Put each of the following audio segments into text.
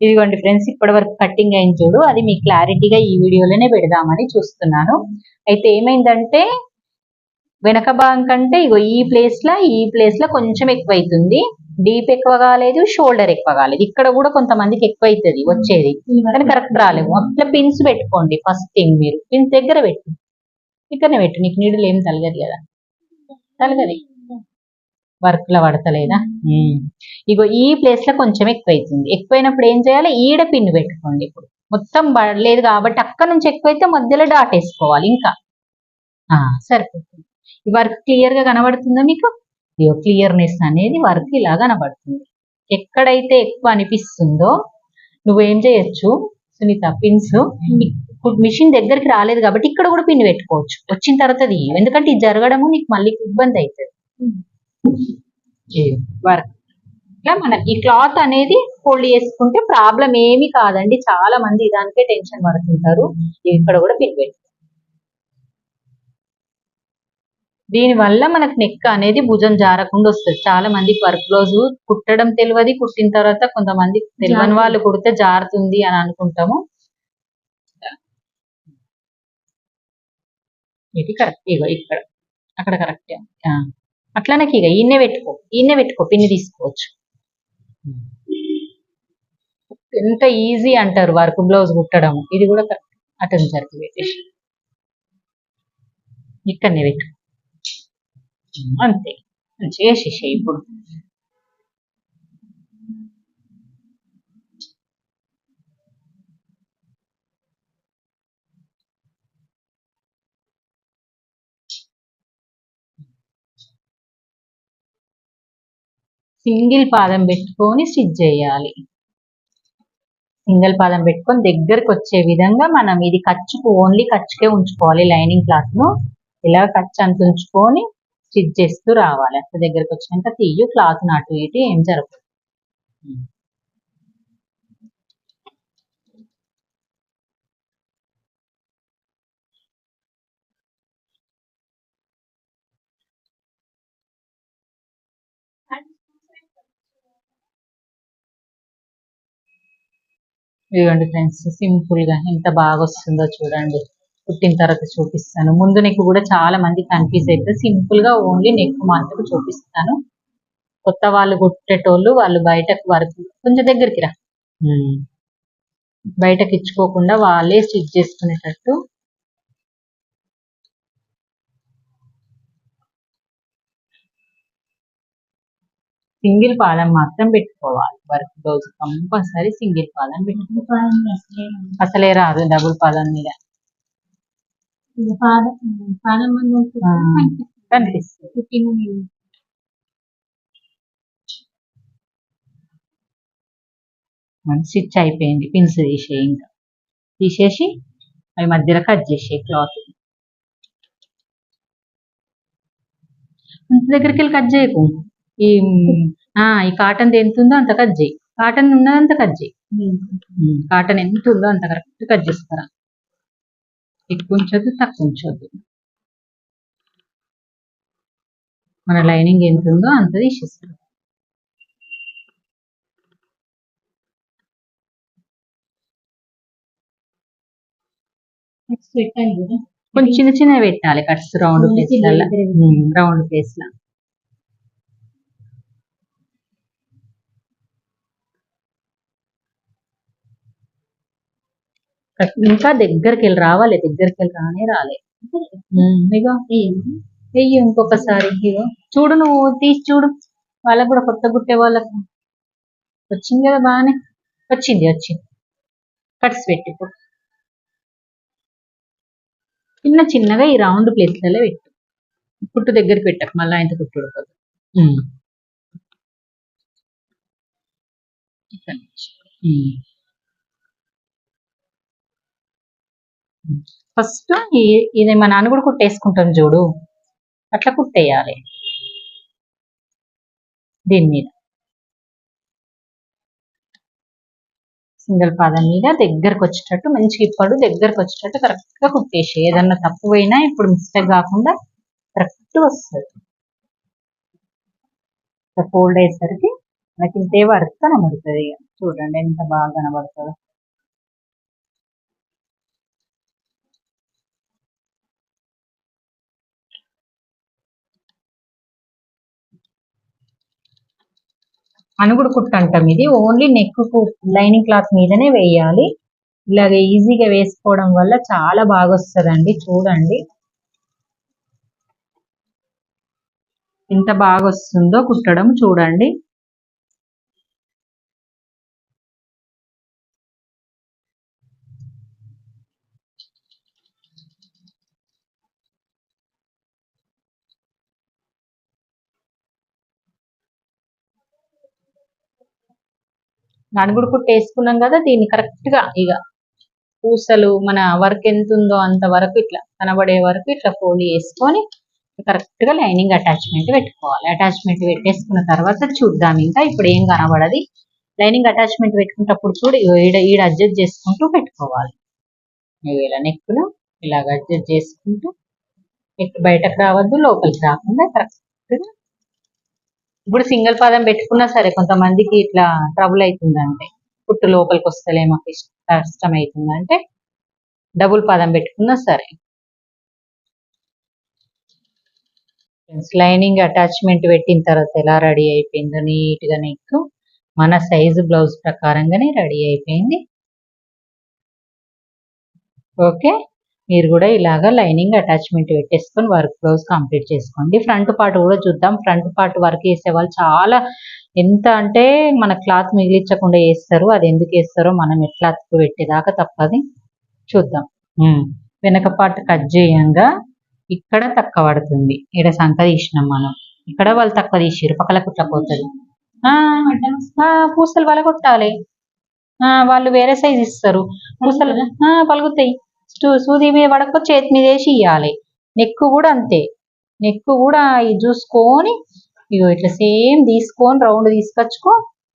ఇదిగోండి ఫ్రెండ్స్ ఇప్పటి వరకు కట్టింగ్ అయింది చూడు. అది మీ క్లారిటీగా ఈ వీడియోలోనే పెడదామని చూస్తున్నాను. అయితే ఏమైందంటే వెనక భాగం కంటే ఇగో ఈ ప్లేస్లో ఈ ప్లేస్లో కొంచెం ఎక్కువ అవుతుంది డీప్ ఎక్కువ కాలేదు షోల్డర్ ఎక్కువ కాలేదు. ఇక్కడ కూడా కొంతమందికి ఎక్కువ అవుతుంది వచ్చేది. కానీ కరెక్ట్ రాలేము అట్లా పిన్స్ పెట్టుకోండి ఫస్ట్ థింగ్ మీరు. పిన్స్ దగ్గర పెట్టు. ఇక్కడనే పెట్టు. నీకు నీడలు ఏం తలగదు కదా. తలగది. వర్క్లో పడతలేదా. ఇగో ఈ ప్లేస్లో కొంచెం ఎక్కువ అవుతుంది ఎక్కువైనప్పుడు ఏం చేయాలి? ఈడ పిన్ పెట్టుకోండి ఇప్పుడు. మొత్తం పడలేదు కాబట్టి అక్కడ నుంచి ఎక్కువైతే మధ్యలో డాట్ వేసుకోవాలి ఇంకా. ఆ సరిపోతుంది. ఈ వర్క్ క్లియర్గా కనబడుతుందా మీకు? ఇగో క్లియర్నెస్ అనేది వర్క్ ఇలా కనబడుతుంది. ఎక్కడైతే ఎక్కువ అనిపిస్తుందో నువ్వేం చేయొచ్చు? సునీత పిన్స్. ఇప్పుడు మిషన్ దగ్గరికి రాలేదు కాబట్టి ఇక్కడ కూడా పిన్ పెట్టుకోవచ్చు. వచ్చిన తర్వాత తీయు. ఎందుకంటే ఇది జరగడము నీకు మళ్ళీ ఇబ్బంది అవుతుంది. వర్క్. ఇట్లా మనం ఈ క్లాత్ అనేది ఫోల్డ్ చేసుకుంటే ప్రాబ్లం ఏమీ కాదండి. చాలా మంది దానికే టెన్షన్ పడుతుంటారు. ఇక్కడ కూడా పిన్ పెట్టు దీని వల్ల మనకు నెక్ అనేది భుజం జారకుండా వస్తుంది. చాలా మంది వర్క్ బ్లౌజ్ కుట్టడం తెలియదు. కుట్టిన తర్వాత కొంతమంది తెలియని వాళ్ళు కుడితే జారుతుంది అని అనుకుంటాము. ఇది కరెక్ట్. ఇగో ఇక్కడ. అక్కడ కరెక్ట్. అట్లానే ఇక ఈయనే పెట్టుకో ఈయనే పెట్టుకో పిన్ని తీసుకోవచ్చు. ఎంత ఈజీ అంటారు వర్క్ బ్లౌజ్ కుట్టడం. ఇది కూడా కరెక్ట్. జరిపి పెట్టేసి. ఇక్కడనే పెట్టు. అంతే. చేసేసే ఇప్పుడు. సింగిల్ పాదం పెట్టుకొని స్టిచ్ చేయాలి. సింగిల్ పాదం పెట్టుకొని దగ్గరకు వచ్చే విధంగా మనం ఇది ఖర్చుకు ఓన్లీ ఖర్చుకే ఉంచుకోవాలి. లైనింగ్ క్లాత్ను ఇలా ఖర్చు అంత ఉంచుకొని స్టిచ్ చేస్తూ రావాలి. అట్లా దగ్గరకు వచ్చినాక తీయు క్లాత్ అటు ఇటు ఏం జరగదు. ఇదిగోండి ఫ్రెండ్స్ సింపుల్గా ఎంత బాగా వస్తుందో చూడండి. కుట్టిన తర్వాత చూపిస్తాను. ముందు నెక్ కూడా చాలా మంది కన్ఫ్యూజ్ అయితే సింపుల్గా ఓన్లీ నెక్ మాత్రం చూపిస్తాను. కొత్త వాళ్ళు కుట్టేటోళ్ళు వాళ్ళు బయటకు వరకు కొంచెం దగ్గరికి రా. బయటకి ఇచ్చుకోకుండా వాళ్ళే స్టిచ్ చేసుకునేటట్టు సింగిల్ పాదం మాత్రం పెట్టుకోవాలి. వర్క్ బ్లౌజ్ కంపల్సరీ సింగిల్ పాదం పెట్టుకోవాలి. అసలే రాదు డబుల్ పాదం మీద కనిపిస్తుంది. స్టిచ్ అయిపోయింది పిన్స్ తీసేయి ఇంకా. తీసేసి అవి మధ్యలో కట్ చేసేయి క్లాత్. ఇంటి దగ్గరికి వెళ్ళి కట్ చేయకు. ఈ ఈ కాటన్ ఎంత ఉందో అంత కట్ చేయి. కాటన్ ఉన్నదంత కట్ చేయి. కాటన్ ఎంత ఉందో అంత కరెక్ట్ కట్ చేస్తారా? ఎక్కువ ఉంచొద్దు తక్కువ ఉంచొద్దు మన లైనింగ్ ఎంత ఉందో అంత తీసేస్తాం కొంచెం చిన్న చిన్న పెట్టాలి కట్స్ రౌండ్ ప్లేస్ చిన్నవి రౌండ్ ప్లేస్ లా. ఇంకా దగ్గరికి వెళ్ళి రావాలి దగ్గరికి వెళ్ళి రానే రాలే. ఇగో వెయ్యి ఇంకొకసారి ఇగో చూడు నువ్వు తీసి చూడు. వాళ్ళకు కూడా కొత్త గుట్టే వాళ్ళకు. వచ్చింది కదా బాగానే? వచ్చింది వచ్చింది. కట్స్ పెట్టి ఇప్పుడు. చిన్న చిన్నగా ఈ రౌండ్ ప్లేస్లలో పెట్టు. కుట్టు దగ్గరికి పెట్టకు మళ్ళీ ఆయన కుట్టు ఉడకదు. ఉమ్. ఇక్కడి నుంచి. ఫస్ట్ ఇది మా నాన్న కూడా కుట్టేసుకుంటాం చూడు. అట్లా కుట్టేయాలి. దీని మీద. సింగిల్ పాదం మీద దగ్గరకు వచ్చేటట్టు మంచిగా ఇప్పుడు దగ్గరకు వచ్చేటట్టు కరెక్ట్గా కుట్టేసి ఏదన్నా తప్పు పోయినా ఇప్పుడు మిస్టేక్ కాకుండా కరెక్ట్ వస్తుంది. ఫోల్డ్ అయ్యేసరికి మనకి ఇంతే వర్క్ కనబడుతుంది ఇక. చూడండి ఎంత బాగా కనబడుతుందో. అనుగుడు కుట్టు అంటాం ఇది. ఓన్లీ నెక్ లైనింగ్ క్లాత్ మీదనే వేయాలి. ఇలాగ ఈజీగా వేసుకోవడం వల్ల చాలా బాగా వస్తుందండి చూడండి. ఎంత బాగా వస్తుందో కుట్టడం చూడండి. నడుగుడు కుట్టు వేసుకున్నాం కదా దీన్ని కరెక్ట్గా ఇక పూసలు మన వర్క్ ఎంత ఉందో అంత వరకు ఇట్లా కనబడే వరకు ఇట్లా ఫోల్డ్ చేసుకొని కరెక్ట్గా లైనింగ్ అటాచ్మెంట్ పెట్టుకోవాలి. అటాచ్మెంట్ పెట్టేసుకున్న తర్వాత చూద్దాం ఇంకా ఇప్పుడు ఏం కనబడది. లైనింగ్ అటాచ్మెంట్ పెట్టుకున్నప్పుడు చూడు ఈడ ఈడ అడ్జస్ట్ చేసుకుంటూ పెట్టుకోవాలి. ఇలా నెక్కులు ఇలాగ అడ్జస్ట్ చేసుకుంటూ బయటకు రావద్దు లోపలికి రాకుండా కరెక్ట్ ఇప్పుడు సింగిల్ పాదం పెట్టుకున్నా సరే కొంతమందికి ఇట్లా ట్రబుల్ అవుతుందంటే పుట్టు లోపలికి వస్తలే మాకు ఇష్ట- కష్టం అవుతుందంటే డబుల్ పాదం పెట్టుకున్నా సరే. లైనింగ్ అటాచ్మెంట్ పెట్టిన తర్వాత ఎలా రెడీ అయిపోయిందో నీట్గా నెక్ మన సైజు బ్లౌజ్ ప్రకారంగానే రెడీ అయిపోయింది. ఓకే మీరు కూడా ఇలాగా లైనింగ్ అటాచ్మెంట్ పెట్టేసుకొని వర్క్ బ్లౌజ్ కంప్లీట్ చేసుకోండి. ఫ్రంట్ పార్ట్ కూడా చూద్దాం. ఫ్రంట్ పార్ట్ వర్క్ చేసే వాళ్ళు చాలా ఎంత అంటే మన క్లాత్ మిగిలించకుండా వేస్తారు. అది ఎందుకు వేస్తారో మనం ఎట్లా అతుకు పెట్టేదాకా తప్పది. చూద్దాం. వెనక పార్ట్ కట్ చేయంగా ఇక్కడ తక్కువ పడుతుంది. ఇక్కడ సంఖ తీసినాం మనం. ఇక్కడ వాళ్ళు తక్కువ తీసిరు పక్కల కుట్టకపోతుంది ఆ, పూసలు వలగొట్టాలి. ఆ, వాళ్ళు వేరే సైజ్ ఇస్తారు. పూసలు పలుగుతాయి సూది మీద పడక చేతి మీద వేసి ఇవ్వాలి నెక్ కూడా అంతే. నెక్ కూడా ఇది చూసుకొని ఇగో ఇట్లా సేమ్ తీసుకొని రౌండ్ తీసుకొచ్చుకో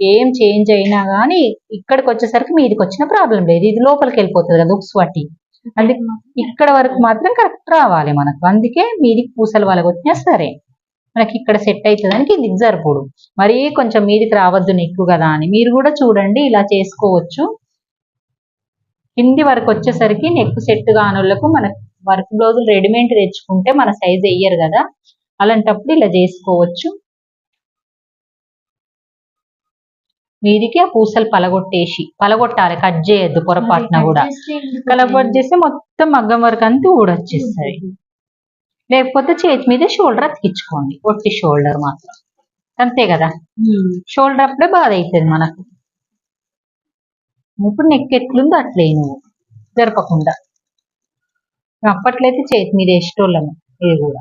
ఏం చేంజ్ అయినా కానీ ఇక్కడికి వచ్చేసరికి మీదికి వచ్చిన ప్రాబ్లం లేదు. ఇది లోపలికి వెళ్ళిపోతుంది కదా ఉక్స్ పట్టి. అందుకే ఇక్కడ వరకు మాత్రం కరెక్ట్ రావాలి మనకు. అందుకే మీదికి పూసలు వచ్చినా సరే మనకి ఇక్కడ సెట్ అవుతుందని ఇది జరుపుడు మరీ కొంచెం మీదికి రావద్దు నెక్కు కదా అని. మీరు కూడా చూడండి ఇలా చేసుకోవచ్చు. కింది వరకు వచ్చేసరికి నెక్ సెట్ కానోళ్ళకు మన వర్క్ బ్లౌజులు రెడీమేడ్ తెచ్చుకుంటే మన సైజ్ వెయ్యరు కదా. అలాంటప్పుడు ఇలా చేసుకోవచ్చు. మీదికి ఆ పూసలు పలగొట్టేసి పలగొట్టాలి కట్ చేయొద్దు పొరపాటున కూడా. కలబట్ చేస్తే మొత్తం మగ్గం వరకు అంతా ఊడొచ్చేస్తుంది. లేకపోతే చేతి మీద షోల్డర్ అతికించుకోండి. ఒట్టి షోల్డర్ మాత్రం. అంతే కదా. షోల్డర్ అప్పుడే బాధ అవుతుంది మనకు. ఇప్పుడు నెక్ ఎట్లుందో అట్లే నువ్వు జరపకుండా. అప్పట్లయితే చేతి మీద వేసేటోళ్ళము ఇది కూడా.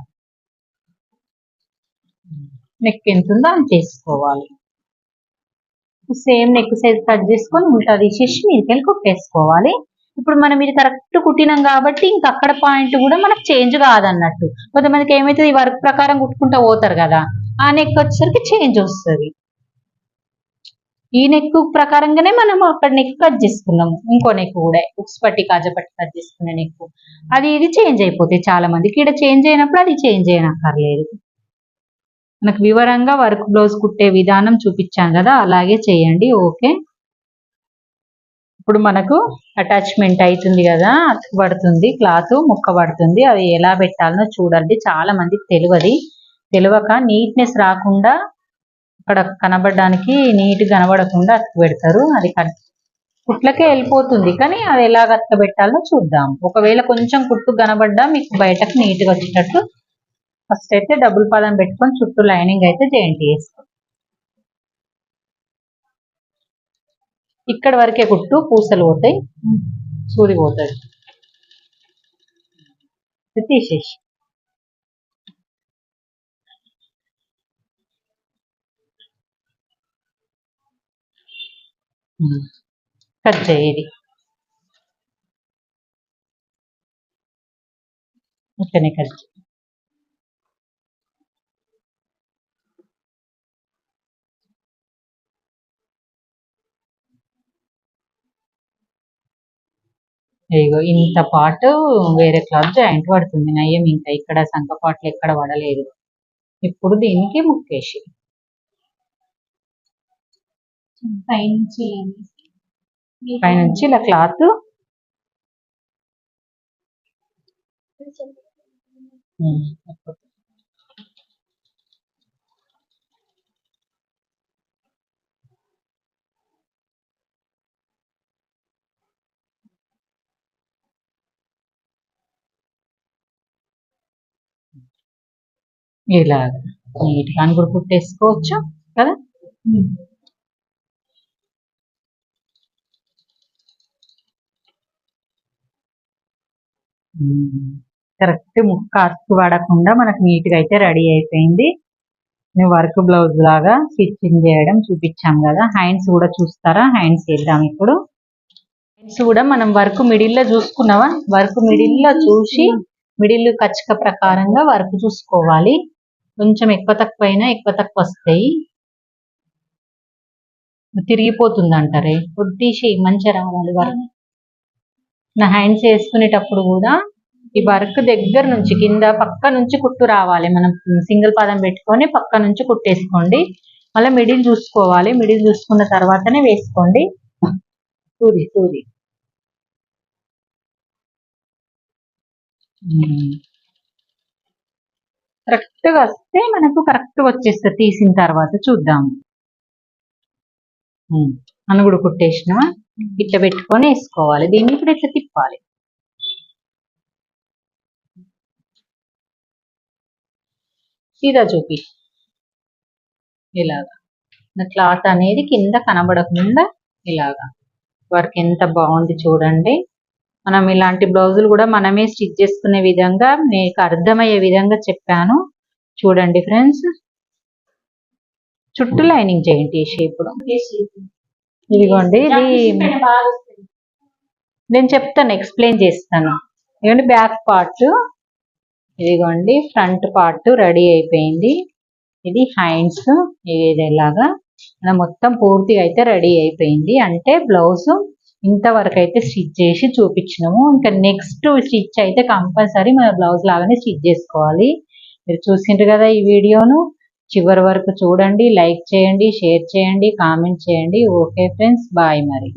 నెక్ ఎంత ఉందో అంత చేసుకోవాలి. సేమ్ నెక్ సైజ్ కట్ చేసుకొని ఉల్టా తీసేసి మీదకెళ్ళి కుట్టేసుకోవాలి. ఇప్పుడు మనం ఇది కరెక్ట్ కుట్టినాం కాబట్టి ఇంక అక్కడ పాయింట్ కూడా మనకు చేంజ్ కాదన్నట్టు. కొంతమందికి ఏమైతుంది ఈ వర్క్ ప్రకారం కుట్టుకుంటా పోతారు కదా ఆ నెక్ వచ్చేసరికి చేంజ్ వస్తుంది. ఈ నెక్ ప్రకారంగానే మనం అక్కడ నెక్ కట్ చేసుకున్నాము. ఇంకో నెక్ కూడా ఉక్స్ పట్టి కాజపట్టి కట్ చేసుకునే నెక్. అది ఇది చేంజ్ అయిపోతాయి చాలా మందికి ఇక్కడ చేంజ్ అయినప్పుడు అది చేంజ్ అయినక్కర్లేదు. మనకు వివరంగా వర్క్ బ్లౌజ్ కుట్టే విధానం చూపించాం కదా అలాగే చేయండి ఓకే. ఇప్పుడు మనకు అటాచ్మెంట్ అవుతుంది కదా పడుతుంది క్లాత్ ముక్క పడుతుంది అది ఎలా పెట్టాలనో చూడండి చాలా మందికి తెలియదు. తెలియక నీట్నెస్ రాకుండా అక్కడ కనబడడానికి నీట్ కనబడకుండా అతక పెడతారు. అది కుట్లకే వెళ్ళిపోతుంది. కానీ అది ఎలాగ అతక పెట్టాలో చూద్దాం. ఒకవేళ కొంచెం కుట్టు కనబడ్డా మీకు బయటకు నీట్గా వచ్చేటట్టు ఫస్ట్ అయితే డబుల్ పాదం పెట్టుకొని చుట్టూ లైనింగ్ అయితే జాయింట్ చేసుకో ఇక్కడ వరకే కుట్టు పూసలు పోతాయి. సూది పోతుంది తీసేసి కట్ చేయి ఇక్కడనే కట్ చేయి ఇగో ఇంత పాటు వేరే క్లాత్ జాయింట్ పడుతుంది. నయ్యం ఇంకా ఇక్కడ సంఖ పాటలు ఎక్కడ పడలేదు. ఇప్పుడు దీనికి ముక్కేసి. పైనుంచి పైనుంచి ఇలా క్లాత్. ఇలా నీట్గా అని కూడా కుట్టేసుకోవచ్చు కదా? కరెక్ట్ ముక్క అతుకు పడకుండా మనకు నీట్గా అయితే రెడీ అయిపోయింది. వర్క్ బ్లౌజ్ లాగా స్టిచ్చింగ్ చేయడం చూపించాం కదా. హ్యాండ్స్ కూడా చూస్తారా? హ్యాండ్స్ వేద్దాం ఇప్పుడు. హ్యాండ్స్ కూడా మనం వర్క్ మిడిల్లో చూసుకున్నావా? వర్క్ మిడిల్లో చూసి మిడిల్ కచ్చిక ప్రకారంగా వర్క్ చూసుకోవాలి. కొంచెం ఎక్కువ తక్కువ అయినా ఎక్కువ తక్కువ వస్తాయి. తిరిగిపోతుంది అంటారే కొద్దిసి మంచిగా రావాలి వర్క్. నా హ్యాండ్స్ వేసుకునేటప్పుడు కూడా ఈ వర్క్ దగ్గర నుంచి కింద పక్క నుంచి కుట్టు రావాలి. మనం సింగిల్ పాదం పెట్టుకొని పక్క నుంచి కుట్టేసుకోండి. మళ్ళీ మిడిల్ చూసుకోవాలి. మిడిల్ చూసుకున్న తర్వాతనే వేసుకోండి. సూది సూది. కరెక్ట్గా వస్తే మనకు కరెక్ట్ వచ్చేస్తుంది. తీసిన తర్వాత చూద్దాము అని కూడా కుట్టేసినా ఇట్లా పెట్టుకొని వేసుకోవాలి. దీన్ని ఇప్పుడు ఇట్లా తిప్పాలి సీదా చూపి. ఇలాగా. క్లాత్ అనేది కింద కనబడకుండా ఇలాగా. వర్క్ ఎంత బాగుంది చూడండి. మనం ఇలాంటి బ్లౌజులు కూడా మనమే స్టిచ్ చేసుకునే విధంగా మీకు అర్థమయ్యే విధంగా చెప్పాను. చూడండి ఫ్రెండ్స్. చుట్టూ లైనింగ్ చేయండి ఈ షేప్లో ఇదిగోండి ఇది నేను చెప్తాను ఎక్స్ప్లెయిన్ చేస్తాను. ఇదిగోండి బ్యాక్ పార్ట్ ఇదిగోండి ఫ్రంట్ పార్ట్ రెడీ అయిపోయింది. ఇది హ్యాండ్స్ ఇదేలాగా మనం మొత్తం పూర్తిగా అయితే రెడీ అయిపోయింది. అంటే బ్లౌజ్ ఇంతవరకు అయితే స్టిచ్ చేసి చూపించినాము. ఇంకా నెక్స్ట్ స్టిచ్ అయితే కంపల్సరీ మన బ్లౌజ్ లాగానే స్టిచ్ చేసుకోవాలి. మీరు చూసిండ్రు కదా ఈ వీడియోను. చివరి వరకు చూడండి లైక్ చేయండి షేర్ చేయండి కామెంట్ చేయండి. ఓకే ఫ్రెండ్స్ బాయ్ మరి.